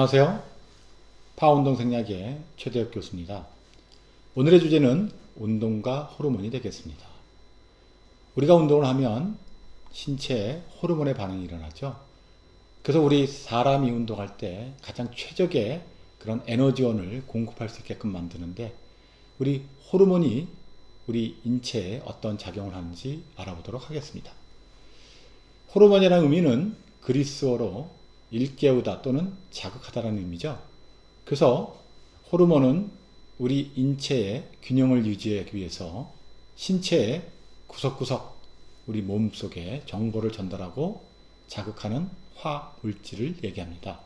안녕하세요. 파운동 생략의 최대혁 교수입니다. 오늘의 주제는 운동과 호르몬이 되겠습니다. 우리가 운동을 하면 신체에 호르몬의 반응이 일어나죠. 그래서 우리 사람이 운동할 때 가장 최적의 그런 에너지원을 공급할 수 있게끔 만드는데 우리 호르몬이 우리 인체에 어떤 작용을 하는지 알아보도록 하겠습니다. 호르몬이라는 의미는 그리스어로 일깨우다 또는 자극하다라는 의미죠. 그래서 호르몬은 우리 인체의 균형을 유지하기 위해서 신체의 구석구석 우리 몸 속에 정보를 전달하고 자극하는 화 물질을 얘기합니다.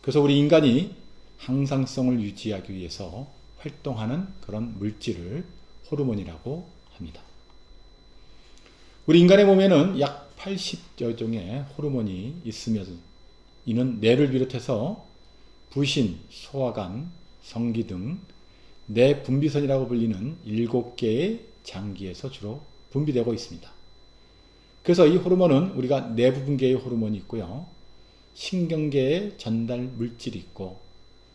그래서 우리 인간이 항상성을 유지하기 위해서 활동하는 그런 물질을 호르몬이라고 합니다. 우리 인간의 몸에는 약 80여 종의 호르몬이 있으며 이는 뇌를 비롯해서 부신, 소화관, 성기 등 뇌 분비선이라고 불리는 7개의 장기에서 주로 분비되고 있습니다. 그래서 이 호르몬은 우리가 내부 분계의 호르몬이 있고요. 신경계의 전달 물질이 있고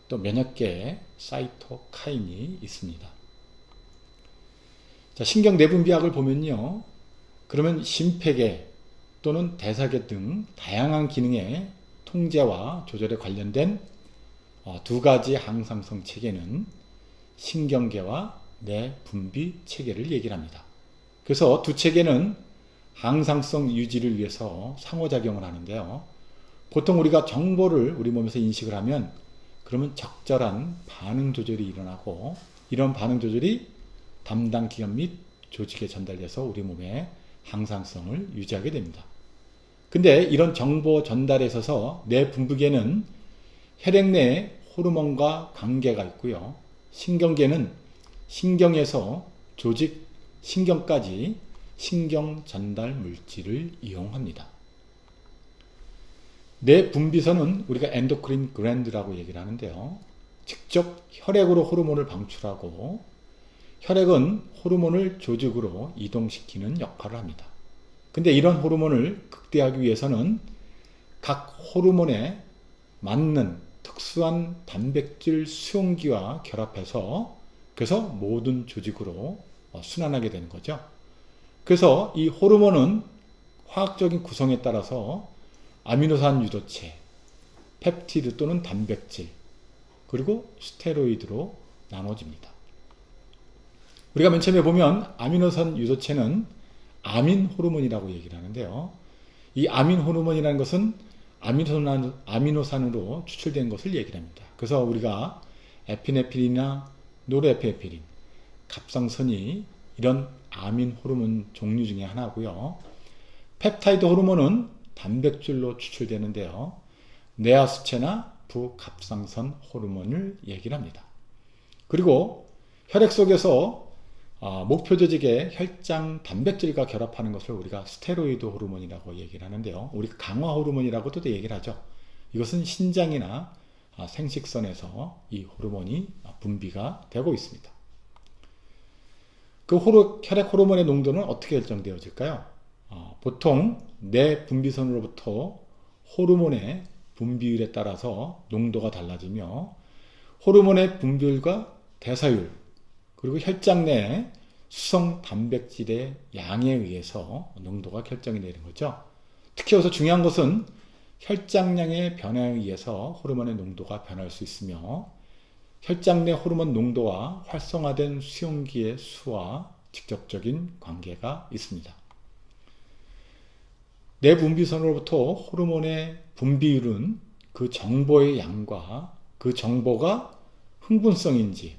또 면역계의 사이토카인이 있습니다. 자, 신경 내분비학을 보면요. 그러면 심폐계 또는 대사계 등 다양한 기능의 통제와 조절에 관련된 어, 두 가지 항상성 체계는 신경계와 뇌 분비 체계를 얘기를 합니다. 그래서 두 체계는 항상성 유지를 위해서 상호작용을 하는데요. 보통 우리가 정보를 우리 몸에서 인식을 하면 그러면 적절한 반응 조절이 일어나고 이런 반응 조절이 담당 기관 및 조직에 전달돼서 우리 몸의 항상성을 유지하게 됩니다. 근데 이런 정보 전달에 있어서 뇌 분비계는 혈액 내에 호르몬과 관계가 있고요. 신경계는 신경에서 조직, 신경까지 신경 전달 물질을 이용합니다. 뇌 분비선은 우리가 엔도크린 그랜드라고 얘기를 하는데요. 직접 혈액으로 호르몬을 방출하고 혈액은 호르몬을 조직으로 이동시키는 역할을 합니다. 근데 이런 호르몬을 극대화하기 위해서는 각 호르몬에 맞는 특수한 단백질 수용기와 결합해서 그래서 모든 조직으로 어, 순환하게 되는 거죠. 그래서 이 호르몬은 화학적인 구성에 따라서 아미노산 유도체, 펩티드 또는 단백질, 그리고 스테로이드로 나눠집니다. 우리가 맨 처음에 보면 아미노산 유도체는 아민 호르몬이라고 얘기를 하는데요. 이 아민 호르몬이라는 것은 아미노산, 아미노산으로 추출된 것을 얘기를 합니다. 그래서 우리가 에피네필이나 노르에피네필린, 갑상선이 이런 아민 호르몬 종류 중에 하나고요. 펩타이드 호르몬은 단백질로 추출되는데요. 뇌하수체나 부갑상선 호르몬을 얘기를 합니다. 그리고 혈액 속에서 어, 목표 조직에 혈장 단백질과 결합하는 것을 우리가 스테로이드 호르몬이라고 얘기를 하는데요. 우리 강화 호르몬이라고도 얘기를 하죠. 이것은 신장이나 아, 생식선에서 이 호르몬이 분비가 되고 있습니다. 그 호르, 혈액 호르몬의 농도는 어떻게 결정되어질까요? 어, 보통 내 분비선으로부터 호르몬의 분비율에 따라서 농도가 달라지며 호르몬의 분비율과 대사율 그리고 혈장 내 수성 단백질의 양에 의해서 농도가 결정이 되는 거죠. 특히 여기서 중요한 것은 혈장량의 변화에 의해서 호르몬의 농도가 변할 수 있으며 혈장 내 호르몬 농도와 활성화된 수용기의 수와 직접적인 관계가 있습니다. 내 분비선으로부터 호르몬의 분비율은 그 정보의 양과 그 정보가 흥분성인지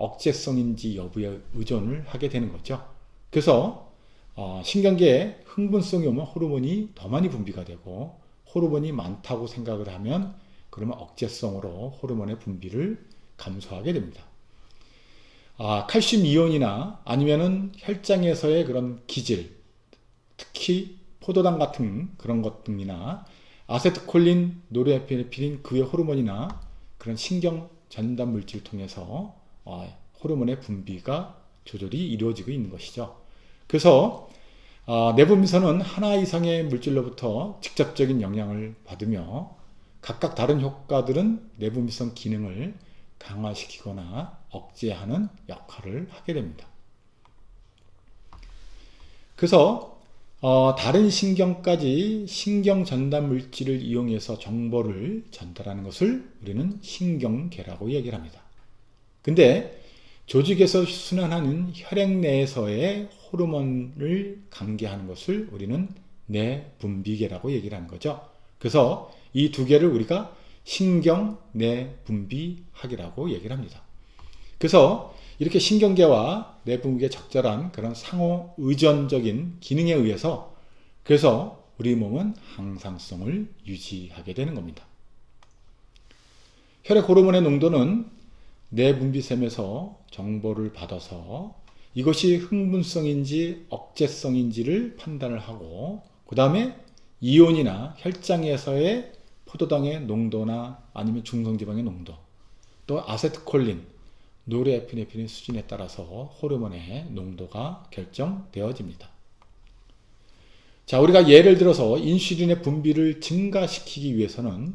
억제성인지 여부에 의존을 하게 되는 거죠. 그래서 어, 신경계에 흥분성이 오면 호르몬이 더 많이 분비가 되고 호르몬이 많다고 생각을 하면 그러면 억제성으로 호르몬의 분비를 감소하게 됩니다. 아, 칼슘 이온이나 아니면은 혈장에서의 그런 기질, 특히 포도당 같은 그런 것 등이나 아세트콜린, 노르에피네필린, 그의 호르몬이나 그런 신경 전달 물질을 통해서 어, 호르몬의 분비가 조절이 이루어지고 있는 것이죠. 그래서 어, 내분비선은 하나 이상의 물질로부터 직접적인 영향을 받으며 각각 다른 효과들은 내분비성 기능을 강화시키거나 억제하는 역할을 하게 됩니다. 그래서 어, 다른 신경까지 신경 전달 물질을 이용해서 정보를 전달하는 것을 우리는 신경계라고 얘기를 합니다. 근데 조직에서 순환하는 혈액 내에서의 호르몬을 감개하는 것을 우리는 내분비계라고 얘기를 하는 거죠. 그래서 이 두 개를 우리가 신경 내분비학이라고 얘기를 합니다. 그래서 이렇게 신경계와 내분비의 적절한 그런 상호 의존적인 기능에 의해서 그래서 우리 몸은 항상성을 유지하게 되는 겁니다. 혈액 호르몬의 농도는 내분비샘에서 정보를 받아서 이것이 흥분성인지 억제성인지를 판단을 하고 그 다음에 이온이나 혈장에서의 포도당의 농도나 아니면 중성지방의 농도 또 아세트콜린 노르에피네프린 수준에 따라서 호르몬의 농도가 결정되어집니다. 자, 우리가 예를 들어서 인슐린의 분비를 증가시키기 위해서는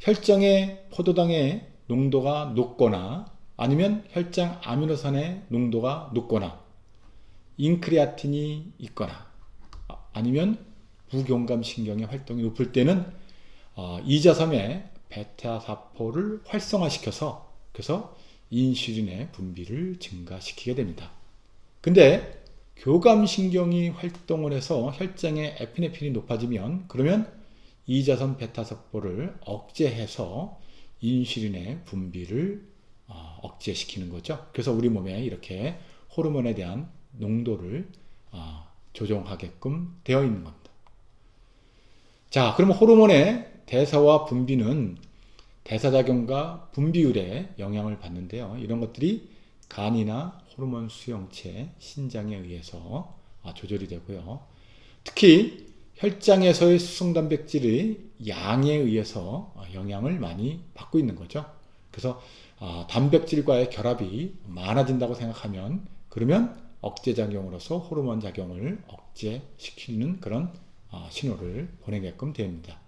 혈장의 포도당의 농도가 높거나 아니면 혈장 아미노산의 농도가 높거나 인크레아틴이 있거나 아니면 부경감 신경의 활동이 높을 때는 어, 이자섬의 베타사포를 활성화시켜서 그래서 인슐린의 분비를 증가시키게 됩니다. 근데 교감신경이 활동을 해서 혈장의 에피네핀이 높아지면 그러면 이자선 베타석보를 억제해서 인슐린의 분비를 어, 억제시키는 거죠. 그래서 우리 몸에 이렇게 호르몬에 대한 농도를 어, 조정하게끔 되어 있는 겁니다. 자, 그러면 호르몬의 대사와 분비는 대사작용과 분비율에 영향을 받는데요. 이런 것들이 간이나 호르몬 수용체, 신장에 의해서 아, 조절이 되고요. 특히 혈장에서의 수성 단백질의 양에 의해서 영향을 많이 받고 있는 거죠. 그래서 아, 단백질과의 결합이 많아진다고 생각하면 그러면 억제 작용으로서 호르몬 작용을 억제시키는 그런 아, 신호를 보내게끔 됩니다.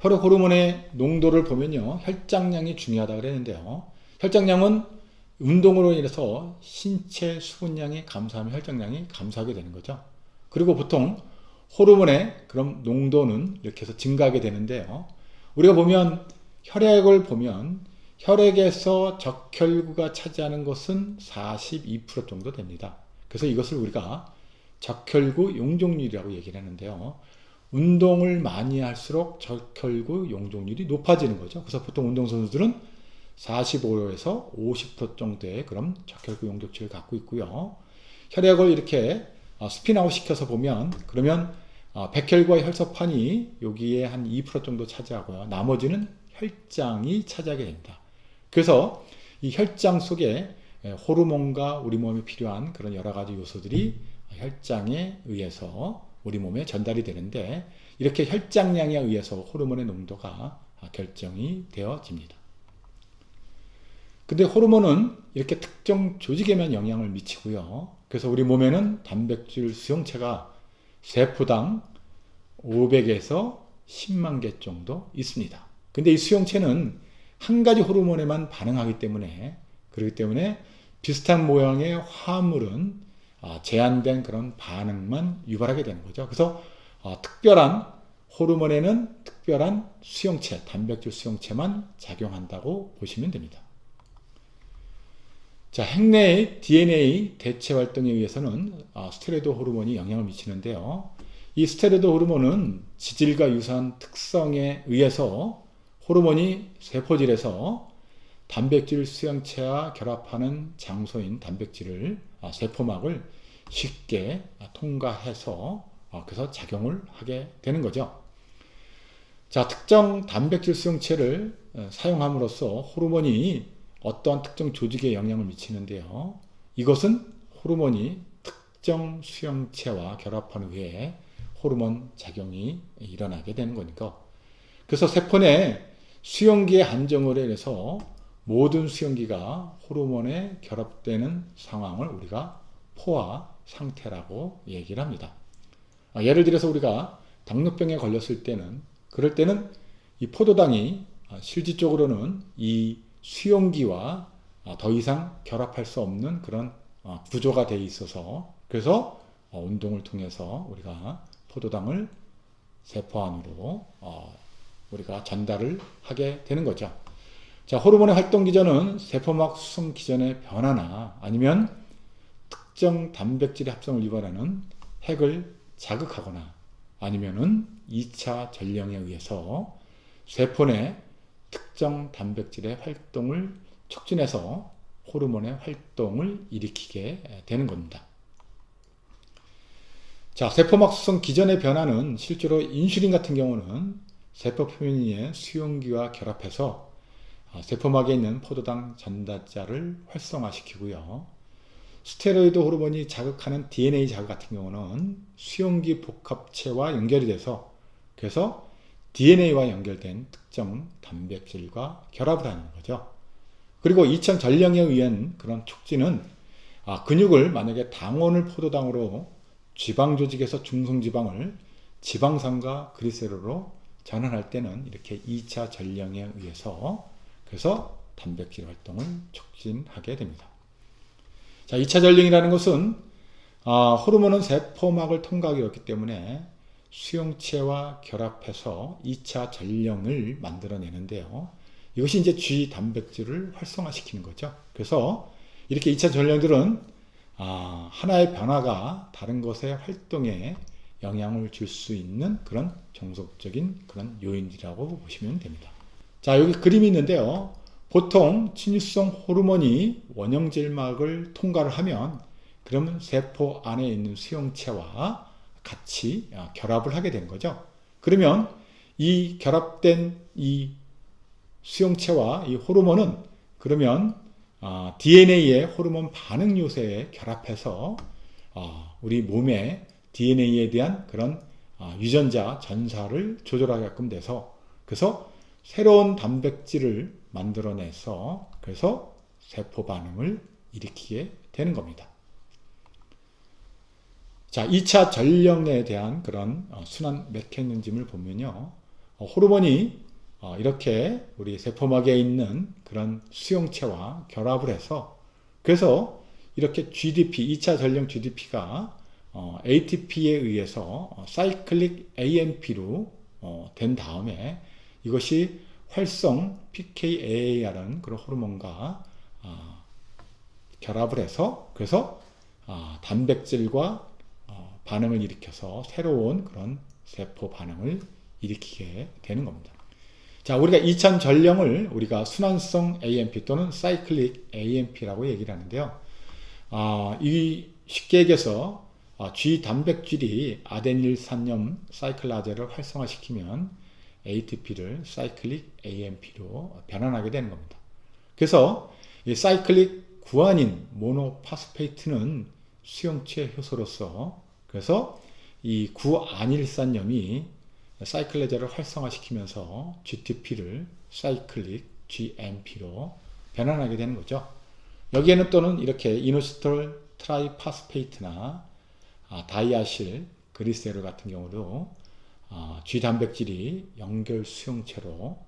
혈액 호르몬의 농도를 보면요. 혈장량이 중요하다 그랬는데요. 혈장량은 운동으로 인해서 신체 수분량이 감소하면 혈장량이 감소하게 되는 거죠. 그리고 보통 호르몬의 그럼 농도는 이렇게 해서 증가하게 되는데요. 우리가 보면 혈액을 보면 혈액에서 적혈구가 차지하는 것은 42% 정도 됩니다. 그래서 이것을 우리가 적혈구 용종률이라고 얘기를 하는데요. 운동을 많이 할수록 적혈구 용적률이 높아지는 거죠. 그래서 보통 운동선수들은 45에서 50% 정도의 그런 적혈구 용적률을 갖고 있고요. 혈액을 이렇게 어, 스피나웃 시켜서 보면 그러면 어, 백혈구와 혈소판이 여기에 한 2% 정도 차지하고요. 나머지는 혈장이 차지하게 됩니다. 그래서 이 혈장 속에 호르몬과 우리 몸에 필요한 그런 여러 가지 요소들이 혈장에 의해서 우리 몸에 전달이 되는데 이렇게 혈장량에 의해서 호르몬의 농도가 결정이 되어집니다. 근데 호르몬은 이렇게 특정 조직에만 영향을 미치고요. 그래서 우리 몸에는 단백질 수용체가 세포당 500에서 10만 개 정도 있습니다. 근데 이 수용체는 한 가지 호르몬에만 반응하기 때문에 그렇기 때문에 비슷한 모양의 화물은 아, 제한된 그런 반응만 유발하게 되는 거죠. 그래서 어, 특별한 호르몬에는 특별한 수용체, 단백질 수용체만 작용한다고 보시면 됩니다. 자, 핵내의 DNA 대체 활동에 의해서는 아, 스테로이드 호르몬이 영향을 미치는데요. 이 스테로이드 호르몬은 지질과 유사한 특성에 의해서 호르몬이 세포질에서 단백질 수용체와 결합하는 장소인 단백질을 아, 세포막을 쉽게 통과해서 어, 그래서 작용을 하게 되는 거죠. 자, 특정 단백질 수용체를 어, 사용함으로써 호르몬이 어떠한 특정 조직에 영향을 미치는데요. 이것은 호르몬이 특정 수용체와 결합한 후에 호르몬 작용이 일어나게 되는 거니까. 그래서 세포 내 수용기의 한정으로 인해서 모든 수용기가 호르몬에 결합되는 상황을 우리가 포화 상태라고 얘기를 합니다. 아, 예를 들어서 우리가 당뇨병에 걸렸을 때는 그럴 때는 이 포도당이 아, 실질적으로는 이 수용기와 아, 더 이상 결합할 수 없는 그런 어, 구조가 돼 있어서 그래서 어, 운동을 통해서 우리가 포도당을 세포 안으로 어, 우리가 전달을 하게 되는 거죠. 자, 호르몬의 활동 기전은 세포막 수성 기전의 변화나 아니면 특정 단백질의 합성을 유발하는 핵을 자극하거나 아니면은 2차 전령에 의해서 세포 내 특정 단백질의 활동을 촉진해서 호르몬의 활동을 일으키게 되는 겁니다. 자, 세포막 수성 기전의 변화는 실제로 인슐린 같은 경우는 세포 표면의 수용기와 결합해서 아, 세포막에 있는 포도당 전달자를 활성화시키고요. 스테로이드 호르몬이 자극하는 DNA 자극 같은 경우는 수용기 복합체와 연결이 돼서 그래서 DNA와 연결된 특정 단백질과 결합을 하는 거죠. 그리고 2차 전령에 의한 그런 촉진은 아, 근육을 만약에 당원을 포도당으로 지방 조직에서 중성 지방을 지방산과 그리세로로 전환할 때는 이렇게 2차 전령에 의해서 그래서 단백질 활동을 촉진하게 됩니다. 자, 2차 전령이라는 것은 아, 호르몬은 세포막을 통과하기 어렵기 때문에 수용체와 결합해서 2차 전령을 만들어내는데요. 이것이 이제 G 단백질을 활성화시키는 거죠. 그래서 이렇게 2차 전령들은 아, 하나의 변화가 다른 것의 활동에 영향을 줄 수 있는 그런 종속적인 그런 요인이라고 보시면 됩니다. 자, 여기 그림이 있는데요. 보통 친유성 호르몬이 원형질막을 통과를 하면 그러면 세포 안에 있는 수용체와 같이 아, 결합을 하게 되는 거죠. 그러면 이 결합된 이 수용체와 이 호르몬은 그러면 DNA의 호르몬 반응 요새에 결합해서 아, 우리 몸의 DNA에 대한 그런 아, 유전자 전사를 조절하게끔 돼서 그래서 새로운 단백질을 만들어내서 그래서 세포 반응을 일으키게 되는 겁니다. 자, 2차 전령에 대한 그런 어, 순환 메커니즘을 보면요. 어, 호르몬이 어, 이렇게 우리 세포막에 있는 그런 수용체와 결합을 해서 그래서 이렇게 GDP, 2차 전령 GDP가 ATP에 의해서 사이클릭 AMP로 된 다음에 이것이 활성 PKAA라는 그런 호르몬과 어, 결합을 해서 그래서 어, 단백질과 어, 반응을 일으켜서 새로운 그런 세포 반응을 일으키게 되는 겁니다. 자, 우리가 2000 전령을 우리가 순환성 AMP 또는 사이클릭 AMP라고 얘기를 하는데요. 아, 이 쉽게 얘기해서 G 단백질이 아데닐산염 사이클라제를 활성화시키면 ATP를 사이클릭 AMP로 변환하게 되는 겁니다. 그래서 이 사이클릭 구안인 모노파스페이트는 수용체 효소로서 그래서 이 구안일산염이 사이클레제를 활성화시키면서 GTP를 사이클릭 GMP로 변환하게 되는 거죠. 여기에는 또는 이렇게 이노시톨 트라이파스페이트나 아, 다이아실 그리세롤 같은 경우도 어, G 단백질이 연결 수용체로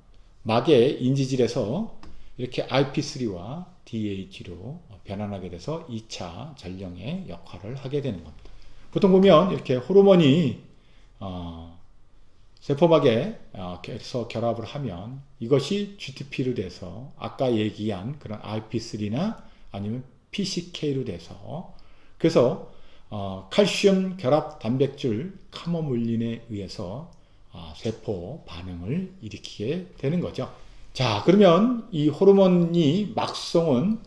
막의 인지질에서 이렇게 IP3와 DH로 변환하게 돼서 2차 전령의 역할을 하게 되는 겁니다. 보통 보면 이렇게 호르몬이 어, 세포막에 어, 서 결합을 하면 이것이 GTP로 돼서 아까 얘기한 그런 IP3나 아니면 PCK로 돼서 그래서 어, 칼슘 결합 단백질 카모물린에 의해서 어, 세포 반응을 일으키게 되는 거죠. 자, 그러면 이 호르몬이 막성은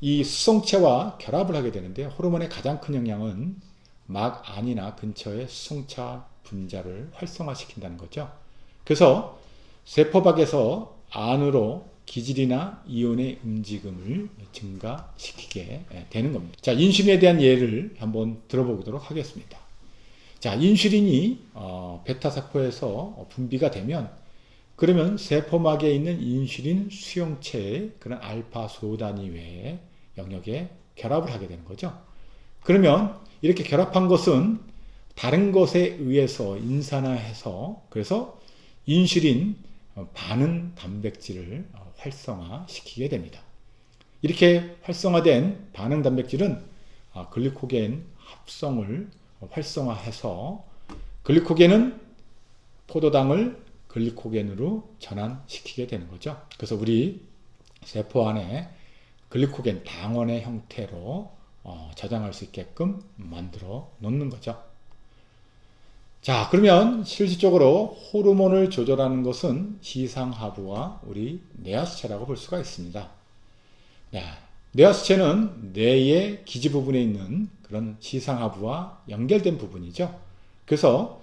이 수성체와 결합을 하게 되는데 호르몬의 가장 큰 영향은 막 안이나 근처의 수성차 분자를 활성화시킨다는 거죠. 그래서 세포박에서 안으로 기질이나 이온의 움직임을 증가시키게 되는 겁니다. 자, 인슐린에 대한 예를 한번 들어보도록 하겠습니다. 자, 인슐린이 어, 베타세포에서 분비가 되면 그러면 세포막에 있는 인슐린 수용체의 그런 알파 소단위 외의 영역에 결합을 하게 되는 거죠. 그러면 이렇게 결합한 것은 다른 것에 의해서 인산화해서 그래서 인슐린 어, 반응 단백질을 어, 활성화시키게 됩니다. 이렇게 활성화된 반응 단백질은 아, 글리코겐 합성을 활성화해서 글리코겐은 포도당을 글리코겐으로 전환시키게 되는 거죠. 그래서 우리 세포 안에 글리코겐 당원의 형태로 어, 저장할 수 있게끔 만들어 놓는 거죠. 자, 그러면 실질적으로 호르몬을 조절하는 것은 시상하부와 우리 뇌하수체라고 볼 수가 있습니다. 네, 뇌하수체는 뇌의 기지 부분에 있는 그런 시상하부와 연결된 부분이죠. 그래서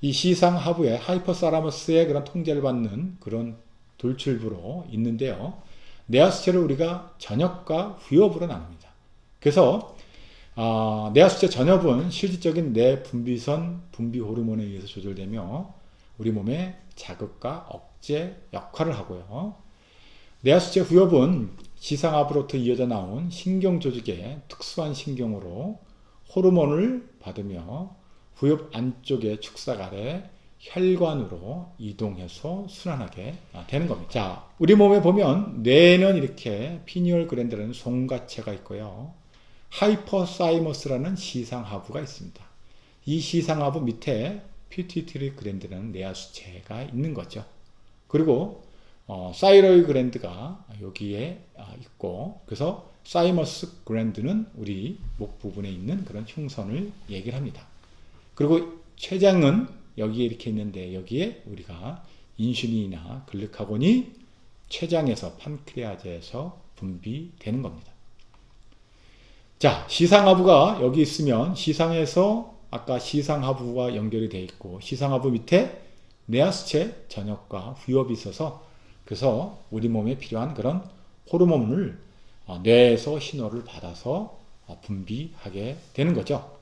이 시상하부의 하이퍼사라머스의 그런 통제를 받는 그런 돌출부로 있는데요. 뇌하수체를 우리가 전엽과 후엽으로 나눕니다. 그래서 어, 뇌하수체 전엽은 실질적인 뇌 분비선 분비 호르몬에 의해서 조절되며 우리 몸의 자극과 억제 역할을 하고요. 뇌하수체 후엽은 지상압으로부터 이어져 나온 신경 조직의 특수한 신경으로 호르몬을 받으며 후엽 안쪽의 축삭 아래 혈관으로 이동해서 순환하게 되는 겁니다. 자, 우리 몸에 보면 뇌는 이렇게 피니얼 그랜드라는 송가체가 있고요. 하이퍼사이머스라는 시상하부가 있습니다. 이 시상하부 밑에 퓨티트리 그랜드라는 뇌하수체가 있는 거죠. 그리고 어, 사이로이 그랜드가 여기에 아, 있고 그래서 사이머스 그랜드는 우리 목 부분에 있는 그런 흉선을 얘기를 합니다. 그리고 췌장은 여기에 이렇게 있는데 여기에 우리가 인슐린이나 글루카곤이 췌장에서 판크레아제에서 분비되는 겁니다. 자, 시상하부가 여기 있으면 시상에서 아까 시상하부와 연결이 되어 있고 시상하부 밑에 뇌하수체 전역과 후엽이 있어서 그래서 우리 몸에 필요한 그런 호르몬을 어, 뇌에서 신호를 받아서 어, 분비하게 되는 거죠.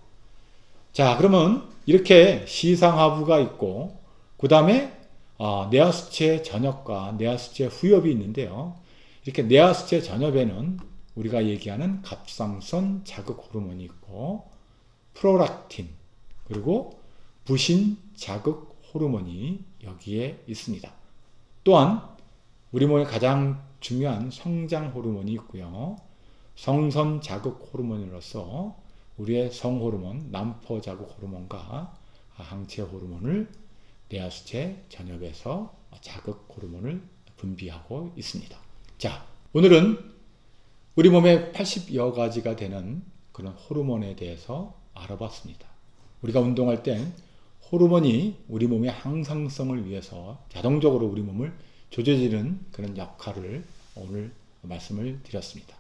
자, 그러면 이렇게 시상하부가 있고 그 다음에 어, 뇌하수체 전역과 뇌하수체 후엽이 있는데요. 이렇게 뇌하수체 전엽에는 우리가 얘기하는 갑상선 자극 호르몬이 있고 프로락틴 그리고 부신 자극 호르몬이 여기에 있습니다. 또한 우리 몸에 가장 중요한 성장 호르몬이 있고요. 성선 자극 호르몬으로서 우리의 성 호르몬, 남포 자극 호르몬과 항체 호르몬을 뇌하수체 전엽에서 자극 호르몬을 분비하고 있습니다. 자, 오늘은 우리 몸에 80여 가지가 되는 그런 호르몬에 대해서 알아봤습니다. 우리가 운동할 땐 호르몬이 우리 몸의 항상성을 위해서 자동적으로 우리 몸을 조져지는 그런 역할을 오늘 말씀을 드렸습니다.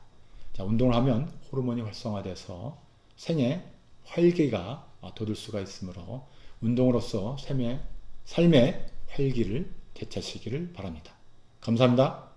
자, 운동을 하면 호르몬이 활성화돼서 생의 활기가 돋을 수가 있으므로 운동으로서 삶의, 삶의 활기를 되찾으시기를 바랍니다. 감사합니다.